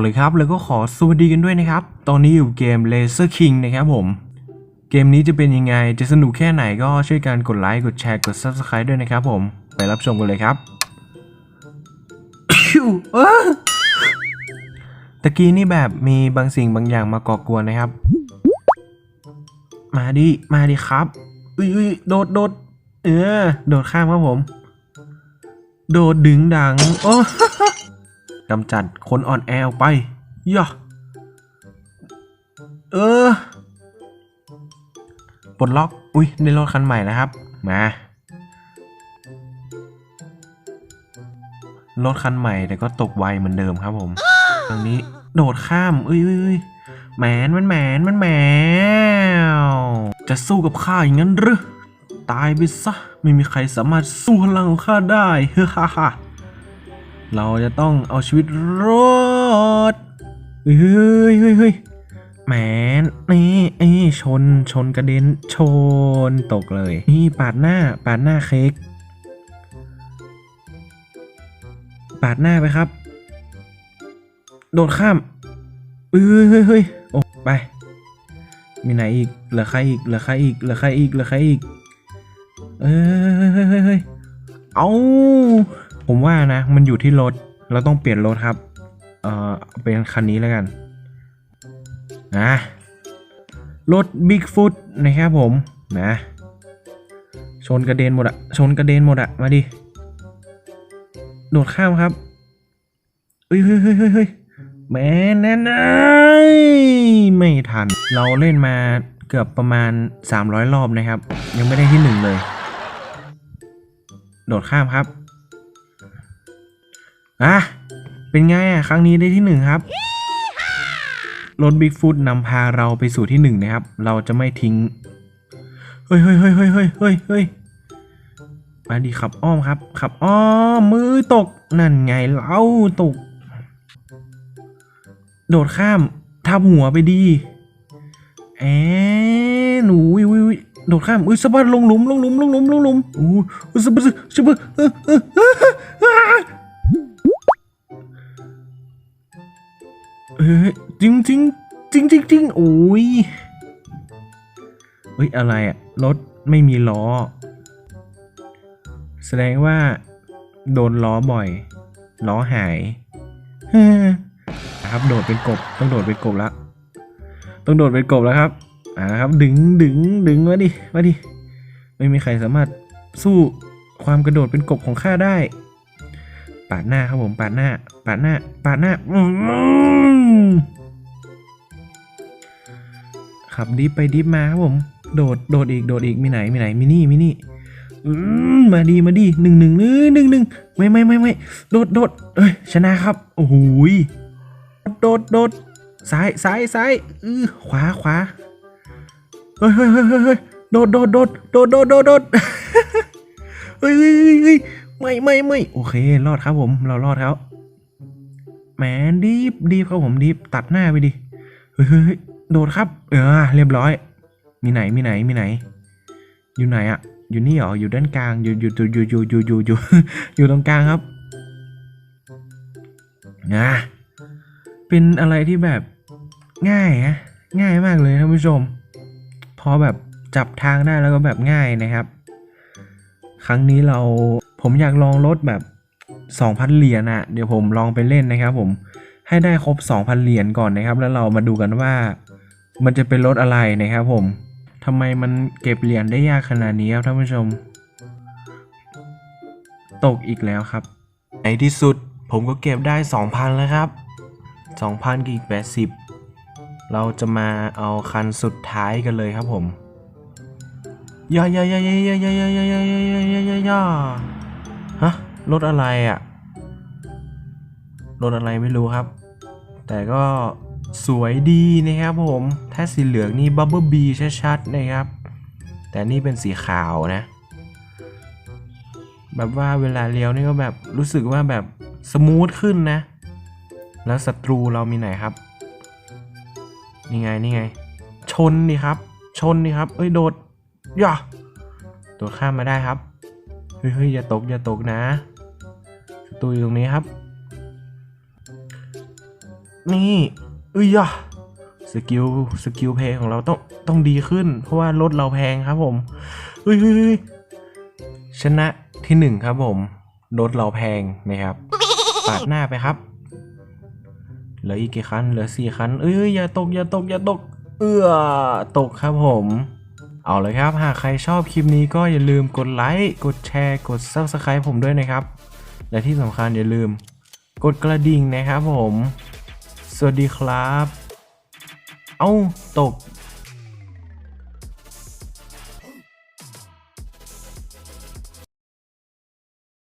เลยครับ แล้วก็ขอสวัสดีกันด้วยนะครับ ตอนนี้อยู่เกม Laser King นะครับผม เกมนี้จะเป็นยังไง จะสนุกแค่ไหนก็ช่วยกันกดไลค์ กดแชร์ กด Subscribe ด้วยนะครับผม ไปรับชมกันเลยครับตะกี้นี่แบบมีบางสิ่งบางอย่างมาก่อกวนนะครับ มาดิ มาดิครับ อุยอุ้ยโดดโดดเออ โดดข้ามครับผม โดดดึงดัง โอ้ กำจัดคนอ่อนแอออกไปย่อเออปลดล็อก อุ้ยได้รถคันใหม่แล้วครับ มา รถคันใหม่แต่ก็ตกไวเหมือนเดิมครับผมทางนี้โดดข้ามเอ้ยเอ้ยเอ้ยแหมนมันแหมนมันแหมวจะสู้กับข้าอย่างนั้นหรือ ตายไปซะ ไม่มีใครสามารถสู้พลังของข้าได้เฮ้ฮ่าฮ่า เราจะต้องเอาชีวิตรอดเฮ้ยเฮ้ยเฮ้ยแหมนนี่เอ้ชนชนกระเด็นชนตกเลย นี่ปาดหน้าปาดหน้าเค้กปาดหน้าไปครับ โดดข้ามเฮ้ยเฮ้ยเฮ้ยโอ้ไป มีไหนอีกเหลือใครอีกเหลือใครอีกเหลือใครอีกเหลือใครอีกเอ้ยเฮ้ยเฮ้ยเฮ้ยเอา ผมว่านะ มันอยู่ที่รถ เราต้องเปลี่ยนรถครับ เอ่อ เป็นคันนี้แล้วกัน นะ รถ Bigfoot นะครับผม นะ ชนกระเด็นหมดอะ ชนกระเด็นหมดอะ มาดิ โดดข้ามครับเฮ้ยเฮ้ยเฮ้ยเฮ้ยแม่แน่นไอ้ไม่ทัน เราเล่นมาเกือบประมาณ 300 รอบนะครับ ยังไม่ได้ที่หนึ่งเลย โดดข้ามครับ อะ เป็นไงอะ ครั้งนี้ได้ที่หนึ่งครับ รถบิ๊กฟุตนำพาเราไปสู่ที่หนึ่งนะครับ เราจะไม่ทิ้ง เฮ้ยเฮ้ยเฮ้ยเฮ้ยเฮ้ยเฮ้ยเฮ้ยมาดีขับอ้อมครับ ขับอ้อม มือตก นั่นไงเล่าตก โดดข้ามทับหัวไปดีแอะหนูวิววิโดดข้ามอุ้ยสะบัดลงหลุมลงหลุมลงหลุมลงหลุมอู้อุ้ยสะบัดสะบัดเออเออ เอ้ยจริงจริงจริงจริงจริงโอ้ยเฮ้ยอะไรอะรถไม่มีล้อ แสดงว่า โดนล้อบ่อย ล้อหายเฮ้อนะครับโดดเป็นกบต้องโดดเป็นกบแล้วต้องโดดเป็นกบแล้วครับอ่าครับดึงดึงดึงมาดิมาดิไม่มีใครสามารถสู้ความกระโดดเป็นกบของข้าได้ ปาดหน้าครับผมปาดหน้าปาดหน้าปาดหน้าขับดิฟไปดิฟมาครับผม โดดโดดอีกโดดอีกมีไหนมีไหนมีนี่มีนี่มาดีมาดีหนึ่งหนึ่งนึ่หนึ่งหนึ่งไม่ไม่ไม่ไม่โดดโดดเอ้ยชนะครับโอ้โหโดดโดดซ้ายซ้ายซ้ายอือขวาขวาเฮ้ยเฮ้ยเฮ้ยเฮ้ยเฮ้ยโดดโดดโดดโดดโดดโดดเฮ้ยเฮ้ยเฮ้ย ไม่ไม่ไม่โอเค รอดครับผม เรารอดครับแหมดีบดีบครับผมดีบตัดหน้าไปดิเฮ้ยโดดครับ เออ เรียบร้อย มีไหนมีไหนมีไหน อยู่ไหนอะอยู่นี่เหรออยู่ด้านกลางอยู่อยู่อยู่อยู่อยู่อยู่อยู่อยู่ตรงกลางครับอะเป็นอะไรที่แบบง่ายนะง่ายมากเลยท่านผู้ชม พอแบบจับทางได้แล้วก็แบบง่ายนะครับ ครั้งนี้เราผมอยากลองรถแบบ 2,000 เหรียญอะเดี๋ยวผมลองไปเล่นนะครับผมให้ได้ครบ 2,000 เหรียญก่อนนะครับ แล้วเรามาดูกันว่ามันจะเป็นรถอะไรนะครับผมทำไมมันเก็บเหรียญได้ยากขนาดนี้ครับท่านผู้ชม ตกอีกแล้วครับ ในที่สุดผมก็เก็บได้ 2,000 แล้วครับ 2,000 กีก80 เราจะมาเอาคันสุดท้ายกันเลยครับผม ย่าย่าย่าย่าย่าย่าย่าย่าย่าย่าย่าย่าย่ายาฮะรถอะไรอะรถอะไรไม่รู้ครับ แต่ก็สวยดีนะครับผมถ้าสีเหลืองนี่บับเบิลบีชัดๆนะครับ แต่นี่เป็นสีขาวนะ แบบว่าเวลาเลี้ยวนี่ก็แบบรู้สึกว่าแบบสมูทขึ้นนะ แล้วศัตรูเรามีไหนครับ นี่ไงนี่ไง ชนดิครับ ชนดิครับ เอ้ยโดด ย่าโดดข้ามมาได้ครับเฮ้ยเฮ้ยอย่าตกอย่าตกนะศัตรูอยู่ตรงนี้ครับ นี่เอ้ยอะสกิลสกิลเพลงของเราต้องต้องดีขึ้น เพราะว่ารถเราแพงครับผมเฮ้ยเฮ้ยเฮ้ยชนะที่หนึ่งครับผมรถเราแพงนะครับปาดหน้าไปครับเหลืออีกกี่คันเหลือสี่คันเอ้ยอย่าตกอย่าตกอย่าตก เอื้อตกครับผม เอาเลยครับ หากใครชอบคลิปนี้ก็อย่าลืมกดไลค์ กดแชร์ กด Subscribe ผมด้วยนะครับ และที่สำคัญอย่าลืม กดกระดิ่งนะครับผม สวัสดีครับ เอ้าตก